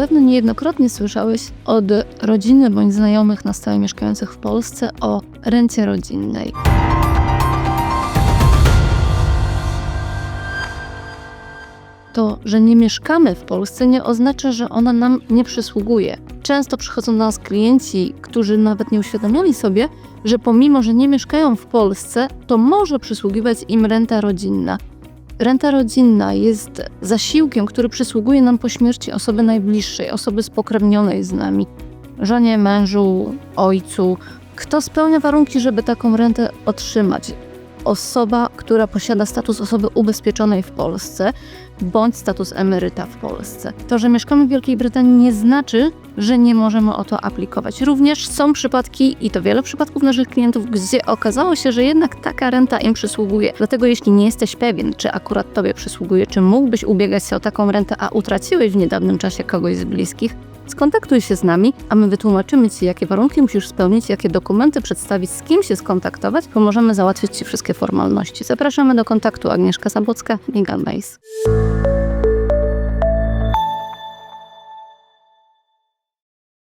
Zapewne niejednokrotnie słyszałeś od rodziny bądź znajomych na stałe mieszkających w Polsce o rencie rodzinnej. To, że nie mieszkamy w Polsce, nie oznacza, że ona nam nie przysługuje. Często przychodzą do nas klienci, którzy nawet nie uświadomiali sobie, że pomimo, że nie mieszkają w Polsce, to może przysługiwać im renta rodzinna. Renta rodzinna jest zasiłkiem, który przysługuje nam po śmierci osoby najbliższej, osoby spokrewnionej z nami, żonie, mężu, ojcu. Kto spełnia warunki, żeby taką rentę otrzymać? Osoba, która posiada status osoby ubezpieczonej w Polsce bądź status emeryta w Polsce. To, że mieszkamy w Wielkiej Brytanii nie znaczy, że nie możemy o to aplikować. Również są przypadki, i to wiele przypadków naszych klientów, gdzie okazało się, że jednak taka renta im przysługuje. Dlatego jeśli nie jesteś pewien, czy akurat tobie przysługuje, czy mógłbyś ubiegać się o taką rentę, a utraciłeś w niedawnym czasie kogoś z bliskich, skontaktuj się z nami, a my wytłumaczymy Ci, jakie warunki musisz spełnić, jakie dokumenty przedstawić, z kim się skontaktować, pomożemy załatwić Ci wszystkie formalności. Zapraszamy do kontaktu Agnieszka Zabłocka, Legal Base.